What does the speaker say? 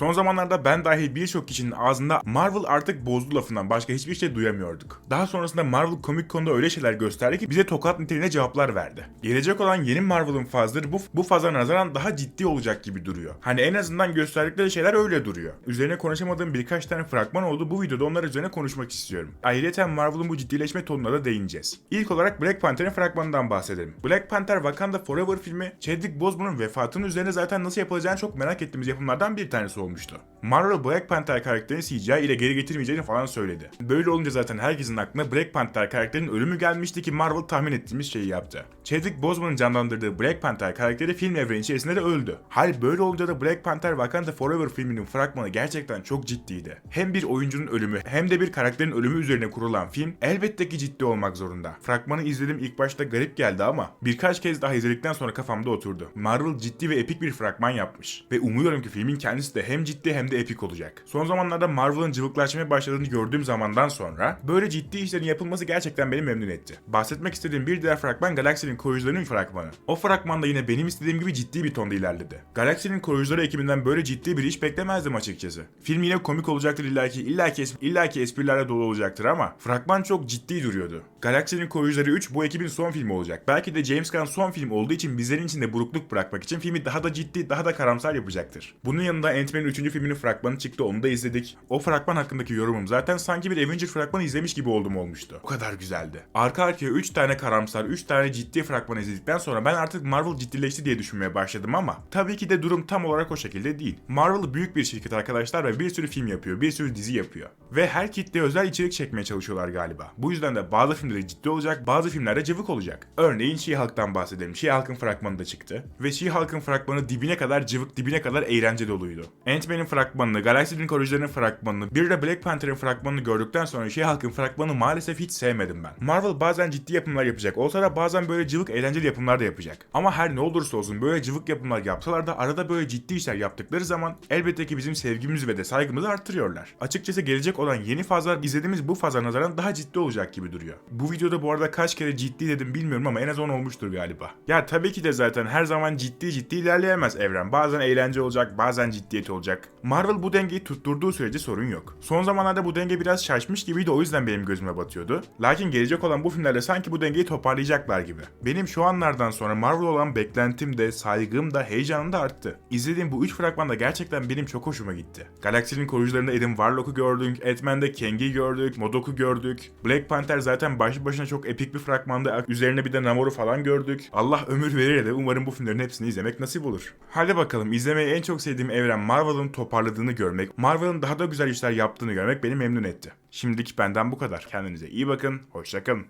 Son zamanlarda ben dahil birçok kişinin ağzında Marvel artık bozdu lafından başka hiçbir şey duyamıyorduk. Daha sonrasında Marvel Comic Con'da öyle şeyler gösterdi ki bize tokat niteliğine cevaplar verdi. Gelecek olan yeni Marvel'ın fazları bu, bu faza nazaran daha ciddi olacak gibi duruyor. Hani en azından gösterdikleri şeyler öyle duruyor. Üzerine konuşamadığım birkaç tane fragman oldu. Bu videoda onlar üzerine konuşmak istiyorum. Ayrıca Marvel'ın bu ciddileşme tonuna da değineceğiz. İlk olarak Black Panther'ın fragmanından bahsedelim. Black Panther Wakanda Forever filmi Chadwick Boseman'ın vefatının üzerine zaten nasıl yapılacağını çok merak ettiğimiz yapımlardan bir tanesi olmuştu. Marvel Black Panther karakterini CGI ile geri getirmeyeceğini falan söyledi. Böyle olunca zaten herkesin aklına Black Panther karakterinin ölümü gelmişti ki Marvel tahmin ettiğimiz şeyi yaptı. Chadwick Boseman'ın canlandırdığı Black Panther karakteri film evreni içerisinde de öldü. Hal böyle olunca da Black Panther Wakanda Forever filminin fragmanı gerçekten çok ciddiydi. Hem bir oyuncunun ölümü hem de bir karakterin ölümü üzerine kurulan film elbette ki ciddi olmak zorunda. Fragmanı izledim ilk başta garip geldi ama birkaç kez daha izledikten sonra kafamda oturdu. Marvel ciddi ve epik bir fragman yapmış. Ve umuyorum ki filmin kendisi de hem ciddi hem de epik olacak. Son zamanlarda Marvel'ın cıvıklaşmaya başladığını gördüğüm zamandan sonra böyle ciddi işlerin yapılması gerçekten beni memnun etti. Bahsetmek istediğim bir diğer fragman Galaxy'nin koruyucularının fragmanı. O fragmanda yine benim istediğim gibi ciddi bir tonda ilerledi. Galaxy'nin koruyucuları ekibinden böyle ciddi bir iş beklemezdim açıkçası. Film yine komik olacaktır illaki, illaki, illaki esprilerle dolu olacaktır ama fragman çok ciddi duruyordu. Galaxy'nin koruyucuları 3 bu ekibin son filmi olacak. Belki de James Gunn son film olduğu için bizlerin içinde burukluk bırakmak için filmi daha da ciddi, daha da karamsar yapacaktır. Bunun yanında Ant-Man'in 3. filminin fragmanı çıktı onu da izledik. O fragman hakkındaki yorumum zaten sanki bir Avenger fragmanı izlemiş gibi oldum olmuştu. O kadar güzeldi. Arka arkaya 3 tane karamsar, 3 tane ciddi fragman izledikten sonra ben artık Marvel ciddileşti diye düşünmeye başladım ama tabii ki de durum tam olarak o şekilde değil. Marvel büyük bir şirket arkadaşlar ve bir sürü film yapıyor, bir sürü dizi yapıyor. Ve her kitle özel içerik çekmeye çalışıyorlar galiba. Bu yüzden de bazı filmleri ciddi olacak, bazı filmlerde cıvık olacak. Örneğin She-Hulk'tan bahsedelim. She-Hulk'ın fragmanı da çıktı. Ve She-Hulk'ın fragmanı dibine kadar cıvık, dibine kadar eğlence doluydu. Ant-Man'in fragmanını, Galaxy'nin koruyucularının fragmanını, bir de Black Panther'ın fragmanını gördükten sonra She-Hulk'ın fragmanını maalesef hiç sevmedim ben. Marvel bazen ciddi yapımlar yapacak. Olsa da bazen böyle cıvık eğlenceli yapımlar da yapacak. Ama her ne olursa olsun böyle cıvık yapımlar yapsalar da arada böyle ciddi işler yaptıkları zaman elbette ki bizim sevgimizi ve de saygımızı arttırıyorlar. Açıkçası gelecek olan yeni fazlar izlediğimiz bu faza nazaran daha ciddi olacak gibi duruyor. Bu videoda bu arada kaç kere ciddi dedim bilmiyorum ama en az 10 olmuştur galiba. Ya tabii ki de zaten her zaman ciddi ciddi ilerleyemez evren. Bazen eğlence olacak, bazen ciddiyet olacak. Marvel bu dengeyi tutturduğu sürece sorun yok. Son zamanlarda bu denge biraz şaşmış gibiydi o yüzden benim gözüme batıyordu. Lakin gelecek olan bu filmlerde sanki bu dengeyi toparlayacaklar gibi. Benim şu anlardan sonra Marvel olan beklentim de, saygım da, heyecanım da arttı. İzlediğim bu 3 fragman da gerçekten benim çok hoşuma gitti. Galaksinin koruyucularında Adam Warlock'u gördük, Ant-Man'de Kang'i gördük, Modok'u gördük. Black Panther zaten başlı başına çok epik bir fragmanda. Üzerine bir de Namor'u falan gördük. Allah ömür verir de umarım bu filmlerin hepsini izlemek nasip olur. Hadi bakalım izlemeyi en çok sevdiğim evren Marvel'ın toparladığını görmek, Marvel'ın daha da güzel işler yaptığını görmek beni memnun etti. Şimdilik benden bu kadar. Kendinize iyi bakın, hoşçakalın.